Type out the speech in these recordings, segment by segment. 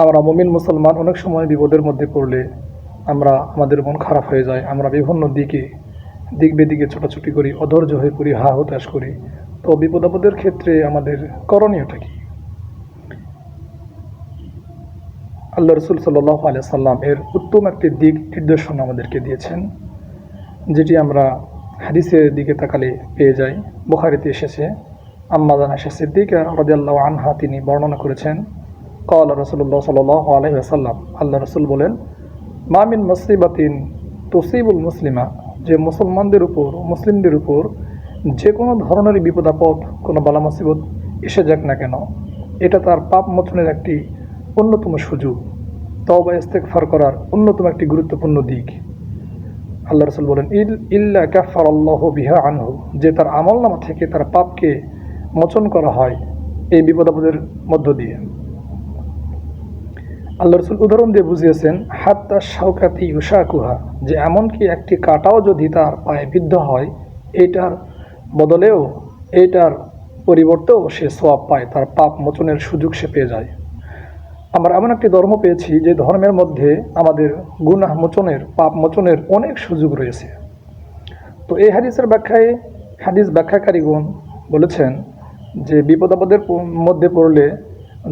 আমরা মমিন মুসলমান অনেক সময় বিপদের মধ্যে পড়লে আমরা, আমাদের মন খারাপ হয়ে যায়, আমরা বিভিন্ন দিকে, দিক বেদিকে ছোটাছুটি করি, অধৈর্য হয়ে পড়ি, হা হতাশ করি। তো বিপদ আপদের ক্ষেত্রে আমাদের করণীয়টা কি? আল্লাহ রসুল সাল্লাহ আলিয়া সাল্লাম এর উত্তম একটি দিক নির্দেশনা আমাদেরকে দিয়েছেন, যেটি আমরা হাদিসের দিকে তাকালে পেয়ে যাই। বোখারিতে এসেছে, আম্মা জানা দিকে রাদিয়াল্লাহু আনহা তিনি বর্ণনা করেছেন কল রসুল্লাহ সাল্লাহ আলহি আসাল্লাম আল্লাহ রসুল বলেন মামিন মুসিবাতিন তসিবুল মুসলিমা যে মুসলমানদের উপর, মুসলিমদের উপর যে কোনো ধরনের বিপদ আপদ কোনো বালা মুসিবত এসে যাক না কেন, এটা তার পাপ মোচনের একটি অন্যতম সুযোগ। তবা ইস্তেকফার করার অন্যতম একটি গুরুত্বপূর্ণ দিক। আল্লাহ রসুল বলেন, ইল, ইল্লা কাফার আল্লাহ বিহা আনহু যে তার আমল নামা থেকে তার পাপকে মোচন করা হয় এই বিপদ আপদের মধ্য দিয়ে। আল্লাহ রসুল উদাহরণ দিয়ে বুঝিয়েছেন হাত হাত্তা শাউকাতি উষাকুহা যে এমনকি একটি কাটাও যদি তার পায়ে বিদ্ধ হয় এইটার বদলেও এইটার পরিবর্তেও সে সোয়াব পায়, তার পাপ মোচনের সুযোগ সে পেয়ে যায়। আমরা এমন একটি ধর্ম পেয়েছি যে ধর্মের মধ্যে আমাদের গুনাহ মোচনের, পাপ মোচনের অনেক সুযোগ রয়েছে। তো এই হাদিসের ব্যাখ্যায়, হাদিস ব্যাখ্যাকারীগণ বলেছেন যে বিপদ আপদের মধ্যে পড়লে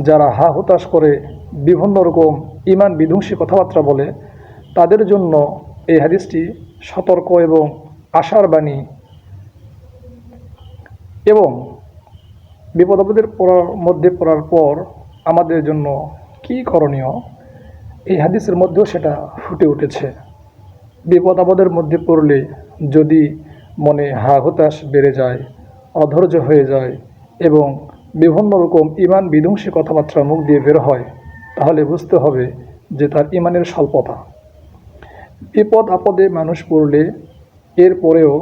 যারা হা হতাশ করে বিভিন্ন রকম ইমান বিধ্বংসী কথাবার্তা বলে, তাদের জন্য এই হাদিসটি সতর্ক এবং আশার বাণী। এবং বিপদ আপদের পড়ার মধ্যে পড়ার পর আমাদের জন্য কি করণীয়? এই হাদিসের মধ্যেও সেটা ফুটে উঠেছে। বিপদ আপদের মধ্যে পড়লে যদি মনে হা হতাশ বেড়ে যায়, অধৈর্য হয়ে যায় এবং বিভিন্ন রকম ইমান বিধ্বংসী কথাবার্তা মুখ দিয়ে বের হয় তাহলে বুঝতে হবে যে তার ইমানের স্বল্পতা। বিপদ আপদে মানুষ পড়লে এর পরেও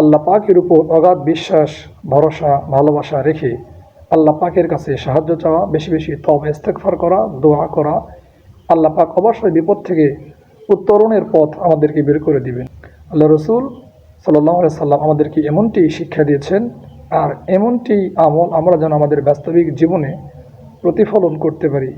আল্লাহ পাকের উপর অগাধ বিশ্বাস, ভরসা, ভালোবাসা রেখে আল্লাহ পাকের কাছে সাহায্য চাওয়া, বেশি বেশি তব ইস্তেকফার করা, দোয়া করা, আল্লাহ পাক অবশ্যই বিপদ থেকে উত্তরণের পথ আমাদেরকে বের করে দিবেন। আল্লাহ রসুল সাল্লাহ সাল্লাম আমাদেরকে এমনটি শিক্ষা দিয়েছেন, আর এমনটি আমল আমরা যেন আমাদের বাস্তবিক জীবনে প্রতিফলন করতে পারি।